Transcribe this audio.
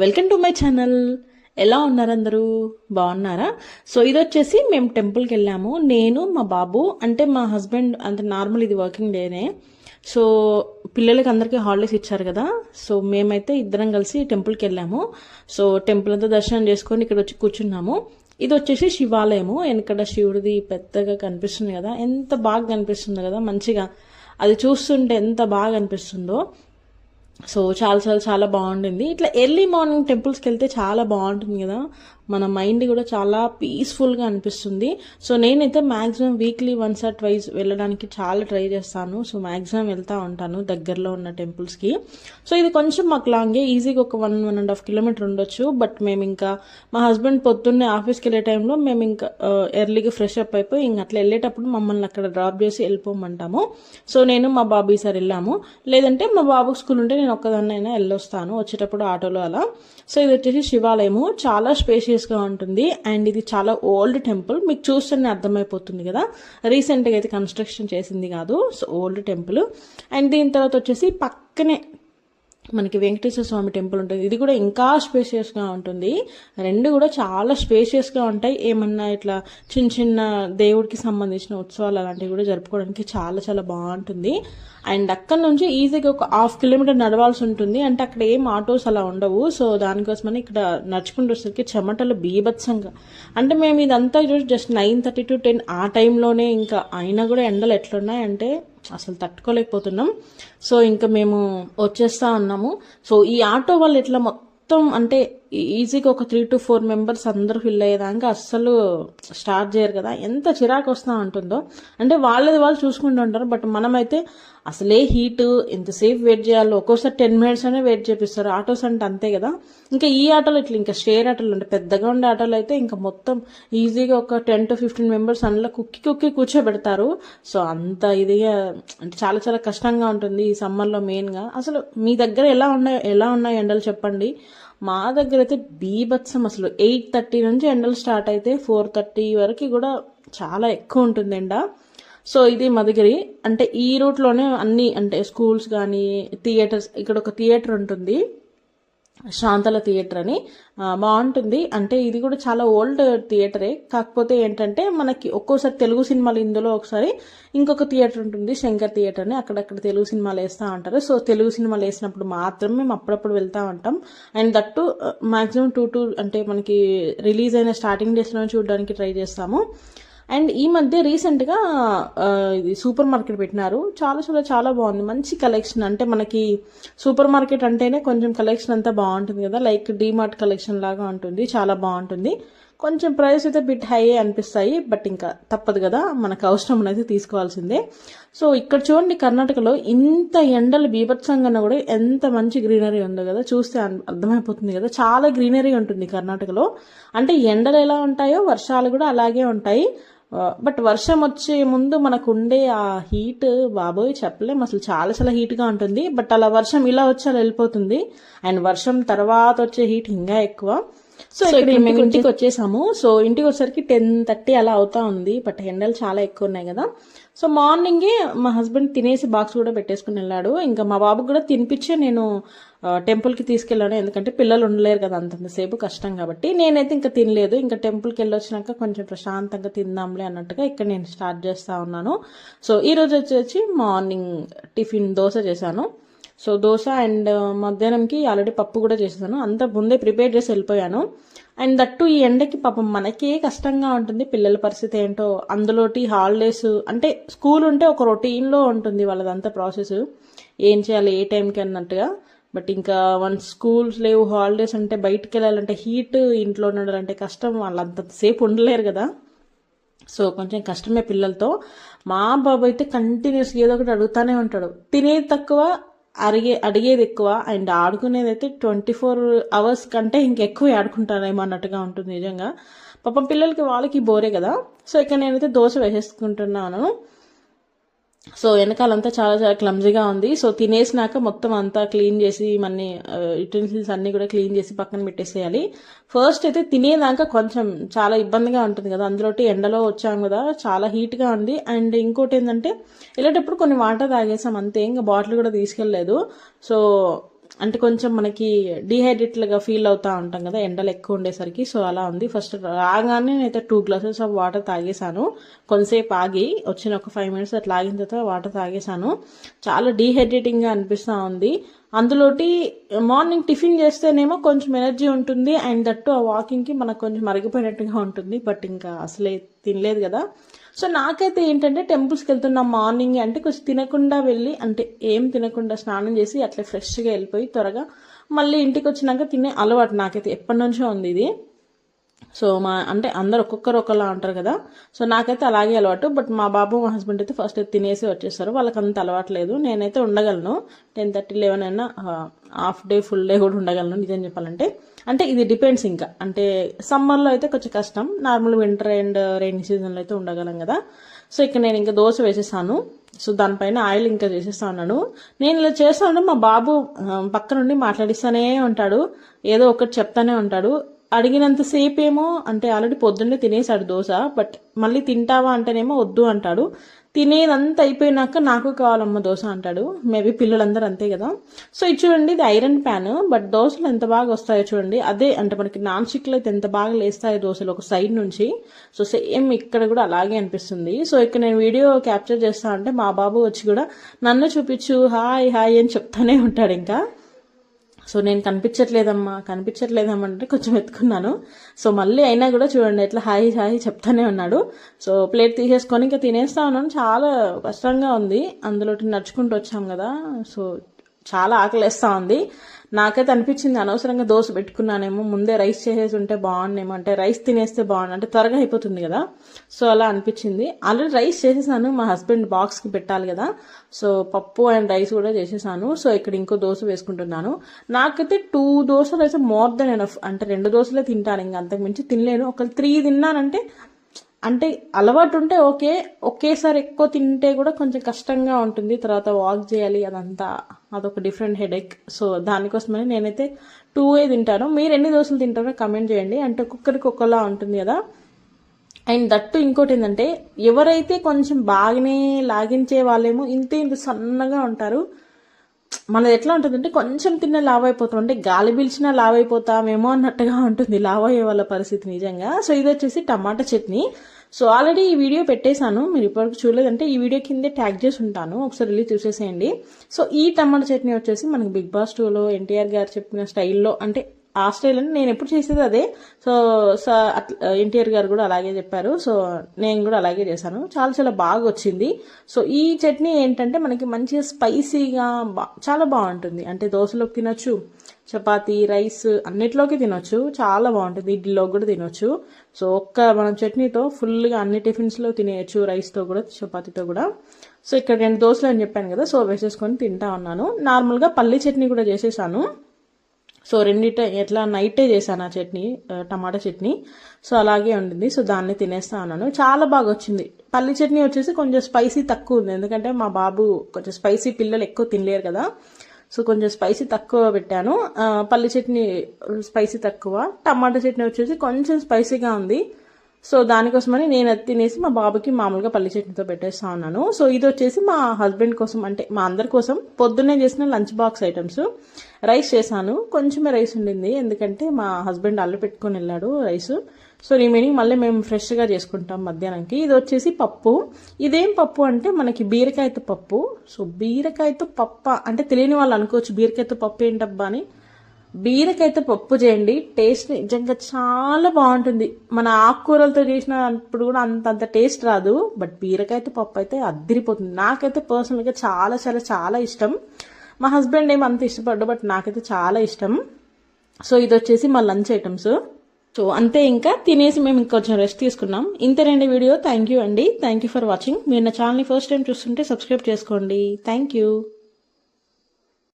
Welcome to my channel. ఎలా ఉన్నారు అందరూ? బాగున్నారా? సో ఇది వచ్చేసి మేము టెంపుల్కి వెళ్ళాము నేను మా బాబు అంటే మా హస్బెండ్ అంటే నార్మల్ ఇది వర్కింగ్ డేనే. సో పిల్లలకి అందరికీ హాలిడేస్ ఇచ్చారు కదా. సో మేమైతే ఇద్దరం కలిసి టెంపుల్కి వెళ్ళాము సో టెంపుల్ అంతా దర్శనం చేసుకొని ఇక్కడ వచ్చి కూర్చున్నాము. ఇది వచ్చేసి శివాలయము. వెనకడ శివుడిది పెద్దగా కనిపిస్తుంది కదా. ఎంత బాగా కనిపిస్తుంది కదా మంచిగా. అది చూస్తుంటే ఎంత బాగా అనిపిస్తుందో. సో చాలా చాలా చాలా బాగుంటుంది ఇట్లా ఎర్లీ మార్నింగ్ టెంపుల్స్కి వెళ్తే చాలా బాగుంటుంది కదా. మన మైండ్ కూడా చాలా పీస్ఫుల్గా అనిపిస్తుంది. సో నేనైతే maximum weekly once or twice వెళ్ళడానికి చాలా ట్రై చేస్తాను. సో మ్యాక్సిమం వెళ్తూ ఉంటాను దగ్గరలో ఉన్న టెంపుల్స్కి. సో ఇది కొంచెం మాకు లాంగే ఈజీగా ఒక one one and half kilometre ఉండొచ్చు. బట్ మేము ఇంకా మా హస్బెండ్ పొద్దున్నే ఆఫీస్కి వెళ్ళే టైంలో మేము ఇంకా ఎర్లీగా ఫ్రెష్ అప్ అయిపోయి ఇంక అట్లా వెళ్ళేటప్పుడు మమ్మల్ని అక్కడ డ్రాప్ చేసి వెళ్ళిపోమంటాము. సో నేను మా బాబు ఈసారి వెళ్ళాము. లేదంటే మా బాబుకి స్కూల్ ఉంటే నేను ఒక్కదాన్నైనా వెళ్ళొస్తాను. వచ్చేటప్పుడు ఆటోలో అలా. సో ఇది వచ్చేసి శివాలయము. చాలా స్పేషియస్గా ఉంటుంది. అండ్ ఇది చాలా ఓల్డ్ టెంపుల్ మీకు చూస్తేనే అర్థమైపోతుంది కదా. రీసెంట్గా అయితే కన్స్ట్రక్షన్ చేసింది కాదు. సో ఓల్డ్ టెంపుల్ అండ్ దీని తర్వాత వచ్చేసి పక్కనే మనకి వెంకటేశ్వర స్వామి టెంపుల్ ఉంటుంది. ఇది కూడా ఇంకా స్పేషియస్గా ఉంటుంది. రెండు కూడా చాలా స్పేషియస్గా ఉంటాయి. ఏమన్నా ఇట్లా చిన్న చిన్న దేవుడికి సంబంధించిన ఉత్సవాలు అలాంటివి కూడా జరుపుకోవడానికి చాలా చాలా బాగుంటుంది. అండ్ అక్కడ నుంచి ఈజీగా ఒక హాఫ్ కిలోమీటర్ నడవాల్సి ఉంటుంది. అంటే అక్కడ ఏం ఆటోస్ అలా ఉండవు. సో దానికోసమని ఇక్కడ నడుచుకుంటూ వచ్చేసరికి చెమటలు బీభత్సంగా. అంటే మేము ఇదంతా just nine thirty to ten ఆ టైంలోనే ఇంకా అయినా కూడా ఎండలు ఎట్లున్నాయంటే అసలు తట్టుకోలేకపోతున్నాం. సో ఇంకా మేము వచ్చేస్తా ఉన్నాము. సో ఈ ఆటో వాళ్ళు ఎట్లా మొత్తం అంటే ఈజీగా ఒక త్రీ టు ఫోర్ మెంబర్స్ అందరూ ఫిల్ అయ్యేదాకా అస్సలు స్టార్ట్ చేయరు కదా. ఎంత చిరాకు వస్తూ ఉంటుందో. అంటే వాళ్ళది వాళ్ళు చూసుకుంటూ ఉంటారు. బట్ మనమైతే అసలే హీట్ ఎంతసేపు వెయిట్ చేయాలో. ఒక్కోసారి టెన్ మినిట్స్ అనే వెయిట్ చేపిస్తారు. ఆటోస్ అంటే అంతే కదా. ఇంకా ఈ ఆటోలు ఇట్లా ఇంకా షేర్ ఆటోలు అంటే పెద్దగా ఉండే ఆటోలు అయితే ఇంకా మొత్తం ఈజీగా ఒక టెన్ టు ఫిఫ్టీన్ మెంబర్స్ అందులో కుక్కి కుక్కి కూర్చోబెడతారు. సో అంత ఇదిగా అంటే చాలా చాలా కష్టంగా ఉంటుంది ఈ సమ్మర్లో మెయిన్గా. అసలు మీ దగ్గర ఎలా ఉన్నాయి ఎలా ఉన్నాయి ఎండలు చెప్పండి. మా దగ్గర అయితే బీభత్సం అసలు ఎయిట్ థర్టీ నుంచి ఎండలు స్టార్ట్ అయితే ఫోర్ థర్టీ వరకు కూడా చాలా ఎక్కువ ఉంటుంది ఎండ. సో ఇది మధుగిరి. అంటే ఈ రూట్లోనే అన్ని అంటే స్కూల్స్ కానీ థియేటర్స్ ఇక్కడ ఒక థియేటర్ ఉంటుంది. శాంతల థియేటర్ అని. బాగుంటుంది. అంటే ఇది కూడా చాలా ఓల్డ్ థియేటరే. కాకపోతే ఏంటంటే మనకి ఒక్కోసారి తెలుగు సినిమాలు ఇందులో ఒకసారి ఇంకొక థియేటర్ ఉంటుంది శంకర్ థియేటర్ అని. అక్కడక్కడ తెలుగు సినిమాలు వేస్తూ ఉంటారు. సో తెలుగు సినిమాలు వేసినప్పుడు మాత్రం మేము అప్పుడప్పుడు వెళ్తూ ఉంటాం. And that maximum two two అంటే మనకి రిలీజ్ అయిన స్టార్టింగ్ డేస్లో చూడడానికి ట్రై చేస్తాము. అండ్ ఈ మధ్య రీసెంట్గా ఇది సూపర్ మార్కెట్ పెట్టినారు. చాలా చాలా చాలా బాగుంది. మంచి కలెక్షన్. అంటే మనకి సూపర్ మార్కెట్ అంటేనే కొంచెం కలెక్షన్ అంతా బాగుంటుంది కదా. లైక్ డీమార్ట్ కలెక్షన్ లాగా ఉంటుంది. చాలా బాగుంటుంది. కొంచెం ప్రైస్ అయితే బిట్ హై అనిపిస్తాయి. బట్ ఇంకా తప్పదు కదా. మనకు అవసరం అనేది తీసుకోవాల్సిందే. సో ఇక్కడ చూడండి కర్ణాటకలో ఇంత ఎండలు బీభత్సంగా కూడా ఎంత మంచి గ్రీనరీ ఉందో కదా. చూస్తే అర్థమైపోతుంది కదా. చాలా గ్రీనరీ ఉంటుంది కర్ణాటకలో. అంటే ఎండలు ఎలా ఉంటాయో వర్షాలు కూడా అలాగే ఉంటాయి. బట్ వర్షం వచ్చే ముందు మనకు ఉండే ఆ హీట్ బాబోయ్ చెప్పలేం. అసలు చాలా చాలా హీట్గా ఉంటుంది. బట్ అలా వర్షం ఇలా వచ్చి అలా వెళ్ళిపోతుంది. అండ్ వర్షం తర్వాత వచ్చే హీట్ ఇంకా ఎక్కువ. సో ఇక్కడ మేము ఇంటికి వచ్చేసాము. సో ఇంటికి వచ్చేసరికి టెన్ థర్టీ అలా అవుతా ఉంది బట్ ఎండలు చాలా ఎక్కువ ఉన్నాయి కదా. సో మార్నింగే మా హస్బెండ్ తినేసి బాక్స్ కూడా పెట్టేసుకుని వెళ్ళాడు. ఇంకా మా బాబుకి కూడా తినిపించే నేను టెంపుల్కి తీసుకెళ్ళాను. ఎందుకంటే పిల్లలు ఉండలేరు కదా అంతంతసేపు కష్టం కాబట్టి. నేనైతే ఇంకా తినలేదు. ఇంకా టెంపుల్కి వెళ్ళొచ్చినాక కొంచెం ప్రశాంతంగా తిందాంలే అన్నట్టుగా ఇక్కడ నేను స్టార్ట్ చేస్తా ఉన్నాను. సో ఈ రోజు వచ్చేసి మార్నింగ్ టిఫిన్ దోశ చేశాను. సో దోశ అండ్ మధ్యాహ్నంకి ఆల్రెడీ పప్పు కూడా చేసేసాను. అంత ముందే ప్రిపేర్ చేసి వెళ్ళిపోయాను. అండ్ దట్టు ఈ ఎండకి పాపం మనకే కష్టంగా ఉంటుంది పిల్లల పరిస్థితి ఏంటో. అందులోటి హాలిడేస్ అంటే స్కూల్ ఉంటే ఒక రొటీన్లో ఉంటుంది వాళ్ళదంతా ప్రాసెస్. ఏం చేయాలి ఏ టైంకి అన్నట్టుగా. బట్ ఇంకా వన్ స్కూల్స్ లేవు హాలిడేస్ అంటే బయటికి వెళ్ళాలంటే హీట్ ఇంట్లో ఉండాలంటే కష్టం. వాళ్ళు సేపు ఉండలేరు కదా. సో కొంచెం కష్టమే పిల్లలతో. మా బాబు అయితే కంటిన్యూస్ ఏదో ఒకటి అడుగుతానే ఉంటాడు. తినేది తక్కువ అడిగే అడిగేది ఎక్కువ. అండ్ ఆడుకునేది అయితే ట్వంటీ ఫోర్ అవర్స్ కంటే ఇంకెక్కువ ఆడుకుంటానేమో అన్నట్టుగా ఉంటుంది నిజంగా. పాపం పిల్లలకి వాళ్ళకి బోరే కదా. సో ఇక్కడ నేనైతే దోశ వేసేసుకుంటున్నాను. సో వెనకాలంతా చాలా చాలా క్లమ్జీగా ఉంది. సో తినేసినాక మొత్తం అంతా క్లీన్ చేసి మన యుటెన్సిల్స్ అన్నీ కూడా క్లీన్ చేసి పక్కన పెట్టేసేయాలి. ఫస్ట్ అయితే తినేదాకా కొంచెం చాలా ఇబ్బందిగా ఉంటుంది కదా. అందులోటి ఎండలో వచ్చాం కదా. చాలా హీట్గా ఉంది. అండ్ ఇంకోటి ఏంటంటే వెళ్ళేటప్పుడు కొన్ని వాటర్ తాగేసాం. అంతే. ఇంకా బాటిల్ కూడా తీసుకెళ్ళలేదు. సో అంటే కొంచెం మనకి డీహైడ్రేట్లుగా ఫీల్ అవుతూ ఉంటాం కదా ఎండలు ఎక్కువ ఉండేసరికి. సో అలా ఉంది. ఫస్ట్ రాగానే నేనైతే టూ గ్లాసెస్ ఆఫ్ వాటర్ తాగేశాను. కొంతసేపు ఆగి వచ్చిన ఒక ఫైవ్ మినిట్స్ అట్లా ఆగిన తర్వాత వాటర్ తాగేశాను. చాలా డీహైడ్రేటింగ్గా అనిపిస్తూ ఉంది. అందులోటి మార్నింగ్ టిఫిన్ చేస్తేనేమో కొంచెం ఎనర్జీ ఉంటుంది. అండ్ దట్టు ఆ వాకింగ్కి మనకు కొంచెం మరిగిపోయినట్టుగా ఉంటుంది. బట్ ఇంకా అసలే తినలేదు కదా. సో నాకైతే ఏంటంటే టెంపుల్స్కి వెళ్తున్నా మార్నింగ్ అంటే కొంచెం తినకుండా వెళ్ళి అంటే ఏం తినకుండా స్నానం చేసి అట్లా ఫ్రెష్గా వెళ్ళిపోయి త్వరగా మళ్ళీ ఇంటికి వచ్చినాక తినే అలవాటు నాకైతే ఎప్పటి నుంచో ఉంది ఇది. సో మా అంటే అందరు ఒక్కొక్కరు ఒకలా ఉంటారు కదా. సో నాకైతే అలాగే అలవాటు. బట్ మా బాబు మా హస్బెండ్ అయితే ఫస్ట్ తినేసి వచ్చేస్తారు. వాళ్ళకి అంత అలవాటు లేదు. నేనైతే ఉండగలను. టెన్ థర్టీ లెవెన్ అయినా హాఫ్ డే ఫుల్ డే కూడా ఉండగలను నిజం చెప్పాలంటే. అంటే ఇది డిపెండ్స్ ఇంకా. అంటే సమ్మర్లో అయితే కొంచెం కష్టం. నార్మల్ వింటర్ అండ్ రెయిన్ సీజన్లో అయితే ఉండగలం కదా. సో ఇక్కడ నేను ఇంకా దోశ వేసేసాను. సో దానిపైన ఆయిల్ ఇంకా చేసేస్తా నేను ఇలా చేస్తాను మా బాబు పక్క నుండి మాట్లాడిస్తానే ఉంటాడు. ఏదో ఒకటి చెప్తానే ఉంటాడు. అడిగినంతసేపు ఏమో అంటే ఆల్రెడీ పొద్దున్నే తినేసాడు దోశ. బట్ మళ్ళీ తింటావా అంటేనేమో వద్దు అంటాడు. తినేదంతా అయిపోయినాక నాకు కావాలమ్మ దోశ అంటాడు. మేబీ పిల్లలందరూ అంతే కదా. సో ఇది చూడండి ఇది ఐరన్ ప్యాన్ బట్ దోశలు ఎంత బాగా వస్తాయో చూడండి. అదే అంటే మనకి నాన్ స్టిక్లో అయితే ఎంత బాగా లేస్తాయో దోశలు ఒక సైడ్ నుంచి. సో సేమ్ ఇక్కడ కూడా అలాగే అనిపిస్తుంది. సో ఇక్కడ నేను వీడియో క్యాప్చర్ చేస్తా అంటే మా బాబు వచ్చి కూడా నన్ను చూపించు హాయ్ హాయ్ అని చెప్తానే ఉంటాడు ఇంకా. సో నేను కనిపించట్లేదమ్మా కనిపించట్లేదమ్మంటే కొంచెం ఎత్తుకున్నాను. సో మళ్ళీ అయినా కూడా చూడండి ఎట్లా హాయి హాయి చెప్తానే ఉన్నాడు. సో ప్లేట్ తీసేసుకొని ఇంకా తినేస్తా ఉన్నాను. చాలా కష్టంగా ఉంది. అందులో నడుచుకుంటూ వచ్చాం కదా. సో చాలా ఆకలిస్తూ ఉంది. నాకైతే అనిపించింది అనవసరంగా దోశ పెట్టుకున్నానేమో ముందే రైస్ చేసేసి ఉంటే బాగున్నేమో అంటే రైస్ తినేస్తే బాగుండు అంటే త్వరగా అయిపోతుంది కదా. సో అలా అనిపించింది. ఆల్రెడీ రైస్ చేసేసాను మా హస్బెండ్ బాక్స్కి పెట్టాలి కదా. సో పప్పు అండ్ రైస్ కూడా చేసేసాను. సో ఇక్కడ ఇంకో దోశ వేసుకుంటున్నాను. నాకైతే టూ దోశలు అయితే మోర్ దెన్ ఎనఫ్ అంటే రెండు దోశలే తింటాను ఇంకా అంతకుమించి తినలేను. ఒక త్రీ తిన్నానంటే అంటే అలవాటు ఉంటే ఓకే ఒకేసారి ఎక్కువ తింటే కూడా కొంచెం కష్టంగా ఉంటుంది. తర్వాత వాక్ చేయాలి అదంతా అదొక డిఫరెంట్ హెడేక్. సో దానికోసమని నేనైతే టూ ఏ తింటాను. మీరు ఎన్ని దోశలు తింటారో కమెంట్ చేయండి. అంటే ఒక్కొక్కరికి ఒక్కలా ఉంటుంది కదా. అండ్ దట్టు ఇంకోటి ఏంటంటే ఎవరైతే కొంచెం బాగానే లాగించే వాళ్ళేమో ఇంత ఇంత సన్నగా ఉంటారు మనది ఎట్లా ఉంటుందంటే కొంచెం తిన్న లావ్ అయిపోతాం అంటే గాలి పీల్చినా లావ్ అయిపోతామేమో అన్నట్టుగా ఉంటుంది లావ్ అయ్యే వాళ్ళ పరిస్థితి నిజంగా. సో ఇది వచ్చేసి టమాటా చట్నీ. సో ఆల్రెడీ ఈ వీడియో పెట్టేశాను. మీరు ఇప్పటివరకు చూడలేదంటే ఈ వీడియో కిందే ట్యాగ్ చేసి ఉంటాను. ఒకసారి వెళ్ళి చూసేసేయండి. సో ఈ టమాటా చట్నీ వచ్చేసి మనకి బిగ్ బాస్ టూలో ఎన్టీఆర్ గారు చెప్పిన స్టైల్లో అంటే ఆ స్టైల్ అని నేను ఎప్పుడు చేసేది అదే. సో సో ఎన్టీఆర్ గారు కూడా అలాగే చెప్పారు. సో నేను కూడా అలాగే చేశాను. చాలా చాలా బాగా వచ్చింది. సో ఈ చట్నీ ఏంటంటే మనకి మంచిగా స్పైసీగా చాలా బాగుంటుంది. అంటే దోశలోకి తినొచ్చు చపాతి రైస్ అన్నిట్లోకి తినొచ్చు. చాలా బాగుంటుంది. ఇడ్లీలో కూడా తినొచ్చు. సో ఒక్క మనం చట్నీతో ఫుల్గా అన్ని టిఫిన్స్లో తినేయచ్చు రైస్తో కూడా చపాతీతో కూడా. సో ఇక్కడ రెండు దోశలు అని చెప్పాను కదా సో వేసేసుకొని తింటా ఉన్నాను. నార్మల్గా పల్లి చట్నీ కూడా చేసేసాను. సో రెండిట ఎట్లా నైటే చేశాను ఆ చట్నీ టమాటా చట్నీ. సో అలాగే ఉండింది. సో దాన్ని తినేస్తా ఉన్నాను. చాలా బాగా వచ్చింది. పల్లి చట్నీ వచ్చేసి కొంచెం స్పైసీ తక్కువ ఉంది. ఎందుకంటే మా బాబు కొంచెం స్పైసీ పిల్లలు ఎక్కువ తినలేరు కదా. సో కొంచెం స్పైసీ తక్కువ పెట్టాను. పల్లి చట్నీ స్పైసీ తక్కువ. టమాటా చట్నీ వచ్చేసి కొంచెం స్పైసీగా ఉంది. సో దానికోసమని నేను అది తినేసి మా బాబుకి మామూలుగా పల్లి చట్నీతో పెట్టేస్తా ఉన్నాను. సో ఇది వచ్చేసి మా హస్బెండ్ కోసం అంటే మా అందరి కోసం పొద్దున్నే చేసిన లంచ్ బాక్స్ ఐటమ్స్ రైస్ చేశాను. కొంచెమే రైస్ ఉండింది. ఎందుకంటే మా హస్బెండ్ అల్లు పెట్టుకొని వెళ్ళాడు రైస్ సో రిమైనింగ్ మళ్ళీ మేము ఫ్రెష్గా చేసుకుంటాం మధ్యాహ్నంకి. ఇది వచ్చేసి పప్పు. ఇదేం పప్పు అంటే మనకి బీరకాయతో పప్పు. సో బీరకాయతో పప్ప అంటే తెలియని వాళ్ళు అనుకోవచ్చు బీరకాయతో పప్పు ఏంటబ్బా అని. బీరకైతే పప్పు చేయండి. టేస్ట్ నిజంగా చాలా బాగుంటుంది. మన ఆకుకూరలతో చేసినప్పుడు కూడా అంత అంత టేస్ట్ రాదు. బట్ బీరకాయతో పప్పు అయితే అద్దరిపోతుంది నాకైతే పర్సనల్గా చాలా చాలా చాలా ఇష్టం. మా హస్బెండ్ ఏమి అంత ఇష్టపడ్డు బట్ నాకైతే చాలా ఇష్టం. సో ఇది వచ్చేసి మా లంచ్ ఐటమ్స్ సో అంతే ఇంకా. తినేసి మేము ఇంకొంచెం రెస్ట్ తీసుకున్నాం. ఇంతేనండి వీడియో థ్యాంక్ యూ అండి. థ్యాంక్ యూ ఫర్ వాచింగ్ మీరు నా ఛానల్ని ఫస్ట్ టైం చూస్తుంటే సబ్స్క్రైబ్ చేసుకోండి. Thank you